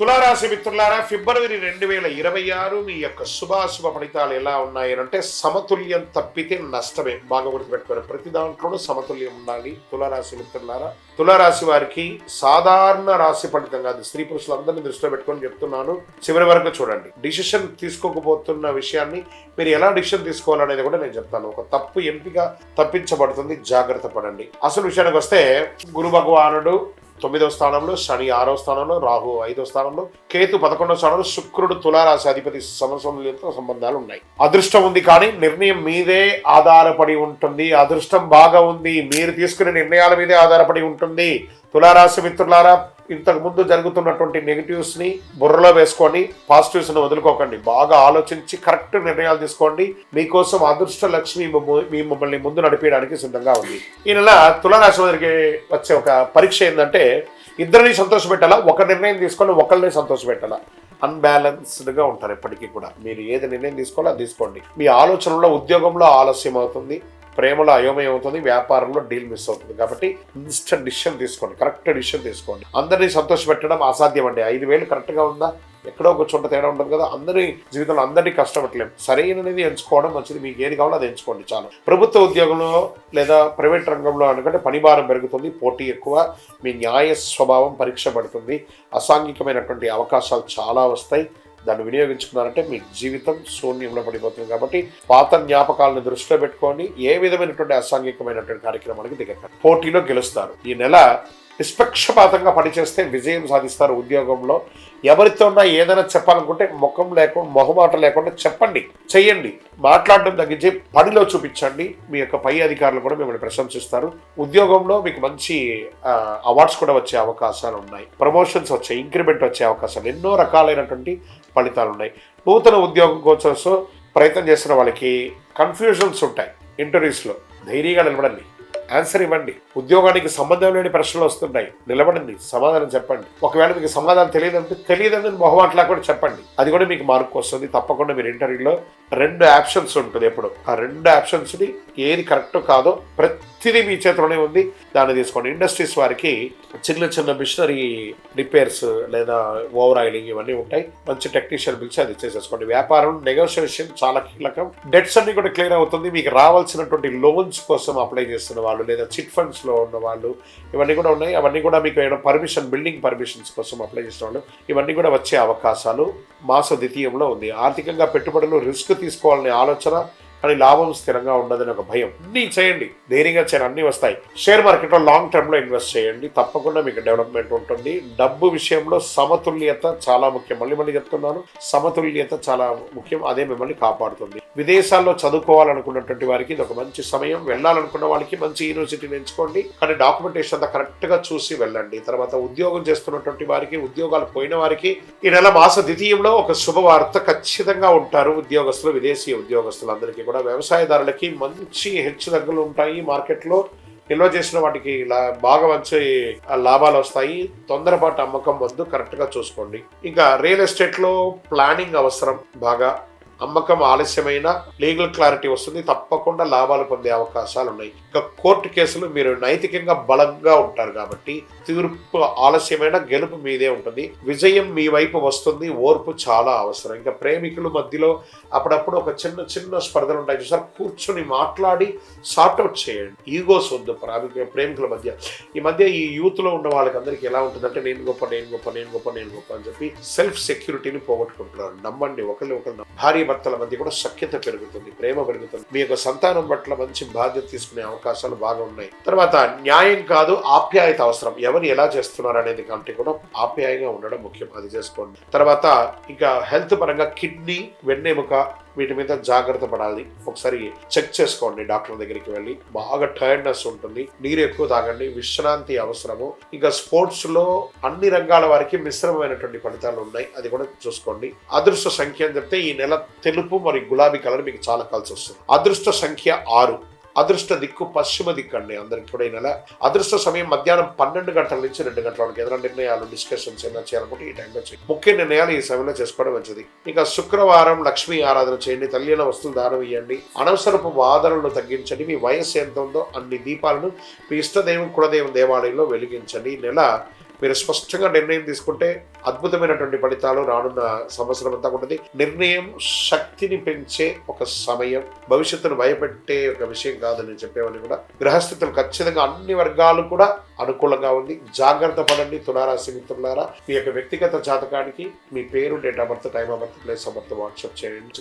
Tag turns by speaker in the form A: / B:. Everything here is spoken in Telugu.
A: తులారాశి మిత్రులారా ఫిబ్రవరి రెండు వేల ఇరవై ఆరు మీ యొక్క శుభాశుభ ఫలితాలు ఎలా ఉన్నాయనంటే సమతుల్యం తప్పితే నష్టమే. బాగా గుర్తుపెట్టుకోరు ప్రతి దాంట్లోనూ సమతుల్యం ఉండాలి. తులారాశి మిత్రులారా తులారాశి వారికి సాధారణ రాశి ఫలితం కాదు. స్త్రీ పురుషులందరినీ దృష్టిలో పెట్టుకొని చెప్తున్నాను. చివరి వరకు చూడండి. డిసిషన్ తీసుకోకపోతున్న విషయాన్ని మీరు ఎలా డిసిషన్ తీసుకోవాలనేది కూడా నేను చెప్తాను. ఒక తప్పు ఎంపిక తప్పించబడుతుంది. జాగ్రత్త పడండి. అసలు విషయానికి వస్తే గురు భగవానుడు తొమ్మిదవ స్థానంలో శని ఆరో స్థానంలో రాహు ఐదో స్థానంలో కేతు పదకొండవ స్థానంలో శుక్రుడు తులారాశి అధిపతి సమసంతో సంబంధాలు ఉన్నాయి అదృష్టం ఉంది కానీ నిర్ణయం మీదే ఆధారపడి ఉంటుంది. అదృష్టం బాగా ఉంది. మీరు తీసుకునే నిర్ణయాల మీదే ఆధారపడి ఉంటుంది. తులారాశి మిత్రులారా ఇంతకు ముందు జరుగుతున్నటువంటి నెగిటివ్స్ని బుర్రలో వేసుకొని పాజిటివ్స్ని వదులుకోకండి. బాగా ఆలోచించి కరెక్ట్ నిర్ణయాలు తీసుకోండి. మీకోసం అదృష్ట లక్ష్మి మీ మమ్మల్ని ముందు నడిపించడానికి సిద్ధంగా ఉంది. ఈ నెల తులరాశి వారికి వచ్చే ఒక పరీక్ష ఏంటంటే ఇద్దరిని సంతోషపెట్టాలా? ఒక నిర్ణయం తీసుకొని ఒకరిని సంతోషపెట్టాలా? అన్బ్యాలెన్స్డ్గా ఉంటారు ఎప్పటికీ కూడా. మీరు ఏది నిర్ణయం తీసుకోవాలో అది తీసుకోండి. మీ ఆలోచనలో ఉద్యోగంలో ఆలస్యం అవుతుంది. ప్రేమలో అయోమయం అవుతుంది వ్యాపారంలో డీల్ మిస్ అవుతుంది. కాబట్టి ఇన్స్టెంట్ డిసిషన్ తీసుకోండి కరెక్ట్ డిసిషన్ తీసుకోండి. అందరినీ సంతోషపెట్టడం అసాధ్యం అండి. ఐదు వేలు కరెక్ట్గా ఉందా? ఎక్కడో ఒక చోట తేడా ఉంటుంది కదా అందరి జీవితంలో అందరినీ కష్టపడలేము సరైనది ఎంచుకోవడం మంచిది మీకు ఏది కావాలో అది ఎంచుకోండి చాలు. ప్రభుత్వ ఉద్యోగంలో లేదా ప్రైవేట్ రంగంలో అనుకంటే పనిభారం పెరుగుతుంది పోటీ ఎక్కువ మీ న్యాయ స్వభావం పరీక్ష పడుతుంది. అసాంఘికమైనటువంటి అవకాశాలు చాలా వస్తాయి. దాన్ని వినియోగించుకున్నారంటే మీ జీవితం శూన్యంలో పడిపోతుంది కాబట్టి పాత జ్ఞాపకాలను దృష్టిలో పెట్టుకొని ఏ విధమైనటువంటి అసాంఘికమైనటువంటి కార్యక్రమానికి దిగక పోటీలో గెలుస్తారు. ఈ నెల నిష్పక్షపాతంగా పనిచేస్తే విజయం సాధిస్తారు ఉద్యోగంలో. ఎవరితో ఉన్నా ఏదైనా చెప్పాలనుకుంటే ముఖం లేకుండా మొహమాట లేకుండా చెప్పండి చెయ్యండి. మాట్లాడడం తగ్గించి పనిలో చూపించండి. మీ యొక్క పై అధికారులు కూడా మిమ్మల్ని ప్రశంసిస్తారు. ఉద్యోగంలో మీకు మంచి అవార్డ్స్ కూడా వచ్చే అవకాశాలు ఉన్నాయి. ప్రమోషన్స్ వచ్చే ఇంక్రిమెంట్ వచ్చే అవకాశాలు ఎన్నో రకాలైనటువంటి ఫలితాలు ఉన్నాయి. నూతన ఉద్యోగం కోసం ప్రయత్నం చేసిన వాళ్ళకి కన్ఫ్యూజన్స్ ఉంటాయి. ఇంటర్వ్యూస్లో ధైర్యంగా నిలబడండి. ఆన్సర్ ఇవ్వండి. ఉద్యోగానికి సంబంధం లేని ప్రశ్నలు వస్తున్నాయి. నిలబడండి సమాధానం చెప్పండి. ఒకవేళ మీకు సమాధానం తెలియదంటే తెలియదని మొహమాటలా కూడా చెప్పండి. అది కూడా మీకు మార్కు వస్తుంది. తప్పకుండా మీరు ఇంటర్వ్యూలో రెండు ఆప్షన్స్ ఉంటుంది ఎప్పుడు. ఆ రెండు ఆప్షన్స్ని ఏది కరెక్ట్ కాదో ప్రతిదీ మీ చేతిలోనే ఉంది. దాన్ని తీసుకోండి. ఇండస్ట్రీస్ వారికి చిన్న చిన్న మిషనరీ రిపేర్స్ లేదా ఓవర్ ఆయిలింగ్ ఇవన్నీ ఉంటాయి. మంచి టెక్నీషియన్ పిలిచి అది చేసేసుకోండి. వ్యాపారం నెగోషియేషన్ చాలా కీలకం. డెట్స్ అన్ని కూడా క్లియర్ అవుతుంది. మీకు రావాల్సినటువంటి లోన్స్ కోసం అప్లై చేస్తున్న వాళ్ళు లేదా చిట్ ఫండ్స్లో ఉన్న వాళ్ళు ఇవన్నీ కూడా ఉన్నాయి. అవన్నీ కూడా మీకు ఏమైనా పర్మిషన్ బిల్డింగ్ పర్మిషన్స్ కోసం అప్లై చేసిన వాళ్ళు ఇవన్నీ కూడా వచ్చే అవకాశాలు మాస ద్వితీయంలో ఉంది. ఆర్థికంగా పెట్టుబడులు రిస్క్ తీసుకోవాలనే ఆలోచన కానీ లాభం స్థిరంగా ఉండదని ఒక భయం. అన్నీ చేయండి. ధైర్యంగా చేయండి. అన్నీ వస్తాయి. షేర్ మార్కెట్లో లాంగ్ టర్మ్లో ఇన్వెస్ట్ చేయండి. తప్పకుండా మీకు డెవలప్మెంట్ ఉంటుంది. డబ్బు విషయంలో సమతుల్యత చాలా ముఖ్యం. మళ్ళీ మళ్ళీ చెప్తున్నాను. సమతుల్యత చాలా ముఖ్యం. అదే మిమ్మల్ని కాపాడుతుంది. విదేశాల్లో చదువుకోవాలనుకున్నటువంటి వారికి ఇది ఒక మంచి సమయం. వెళ్ళాలనుకున్న వాళ్ళకి మంచి యూనివర్సిటీని ఎంచుకోండి కానీ డాక్యుమెంటేషన్ అంతా కరెక్ట్గా చూసి వెళ్ళండి. తర్వాత ఉద్యోగం చేస్తున్నటువంటి వారికి ఉద్యోగాలు పోయిన వారికి ఈ నెల మాస ద్వితీయంలో ఒక శుభవార్త ఖచ్చితంగా ఉంటారు. ఉద్యోగస్తులు విదేశీ ఉద్యోగస్తులందరికీ కూడా వ్యవసాయదారులకి మంచి హెచ్చుతగ్గులు ఉంటాయి. మార్కెట్లో నిల్వ చేసిన వాటికి లా- బాగా మంచి లాభాలు వస్తాయి. తొందరపాటు అమ్మకం వద్దు. కరెక్ట్గా చూసుకోండి. ఇంకా రియల్ ఎస్టేట్లో ప్లానింగ్ అవసరం. బాగా అమ్మకం ఆలస్యమైన లీగల్ క్లారిటీ వస్తుంది. తప్పకుండా లాభాలు పొందే అవకాశాలు ఉన్నాయి. ఇంకా కోర్టు కేసులు మీరు నైతికంగా బలంగా ఉంటారు కాబట్టి తీర్పు ఆలస్యమైన గెలుపు మీదే ఉంటుంది. విజయం మీ వైపు వస్తుంది. ఓర్పు చాలా అవసరం. ఇంకా ప్రేమికుల మధ్యలో అప్పుడప్పుడు ఒక చిన్న చిన్న స్పర్ధలు ఉంటాయి. చూసారు? కూర్చొని మాట్లాడి సార్ట్అవుట్ చేయండి. ఈగోస్ వద్దు. ప్రాథమిక ప్రేమికుల మధ్య. ఈ మధ్య ఈ యూత్లో ఉన్న వాళ్ళకి అందరికి ఎలా ఉంటుందంటే నేను గొప్ప నేను గొప్ప నేను గొప్ప నేను గొప్ప అని చెప్పి సెల్ఫ్ సెక్యూరిటీని పోగొట్టుకుంటున్నారు. నమ్మండి. ఒకరిని ఒకరు భార్య భార్యాభర్తల మధ్య కూడా సఖ్యత పెరుగుతుంది ప్రేమ పెరుగుతుంది. మీ యొక్క సంతానం పట్ల మంచి బాధ్యత తీసుకునే అవకాశాలు బాగా ఉన్నాయి. తర్వాత న్యాయం కాదు ఆప్యాయత అవసరం. ఎవరు ఎలా చేస్తున్నారు అనేది కంటే కూడా ఆప్యాయంగా ఉండడం ముఖ్యం. అది చేసుకోండి. తర్వాత ఇంకా హెల్త్ పరంగా కిడ్నీ వెన్నెముక వీటి మీద జాగ్రత్త పడాలి. ఒకసారి చెక్ చేసుకోండి డాక్టర్ దగ్గరికి వెళ్ళి. బాగా టైర్డ్నెస్ ఉంటుంది. నీరు ఎక్కువ తాగండి. విశ్రాంతి అవసరము. ఇంకా స్పోర్ట్స్లో అన్ని రంగాల వారికి మిశ్రమమైనటువంటి ఫలితాలు ఉన్నాయి. అది కూడా చూసుకోండి. అదృష్ట సంఖ్య అని చెప్తే ఈ నెల తెలుపు మరియు గులాబీ కలర్ మీకు చాలా కలిసి వస్తుంది. అదృష్ట సంఖ్య ఆరు. అదృష్ట దిక్కు పశ్చిమ దిక్కు అండి అందరికి కూడా ఈ నెల. అదృష్ట సమయం మధ్యాహ్నం పన్నెండు గంటల నుంచి రెండు గంటల వరకు. ఏదైనా నిర్ణయాలు డిస్కషన్స్ ఏమైనా చేయాలనుకుంటే ఈ టైంలో చేయండి. ముఖ్య నిర్ణయాలు ఈ సమయంలో చేసుకోవడం మంచిది. ఇంకా శుక్రవారం లక్ష్మీ ఆరాధన చేయండి. తల్లిన వస్తువులు దానం ఇవ్వండి అనవసరపు వాదనలను తగ్గించండి. మీ వయస్సు ఎంత ఉందో అన్ని దీపాలను మీ ఇష్టదైవం కులదైవం దేవాలయంలో వెలిగించండి. ఈ నెల మీరు స్పష్టంగా నిర్ణయం తీసుకుంటే అద్భుతమైనటువంటి ఫలితాలు రానున్న సంవత్సరం అంతా ఉంటుంది. నిర్ణయం శక్తిని పెంచే ఒక సమయం భవిష్యత్తును భయపెట్టే ఒక విషయం కాదని చెప్పేవని కూడా. గ్రహస్థితులు ఖచ్చితంగా అన్ని వర్గాలు కూడా అనుకూలంగా ఉంది. జాగ్రత్త పడండి తులారాశి మిత్రులారా. మీ యొక్క వ్యక్తిగత జాతకానికి మీ పేరు date of birth time of birth place of birth WhatsApp చేయండి.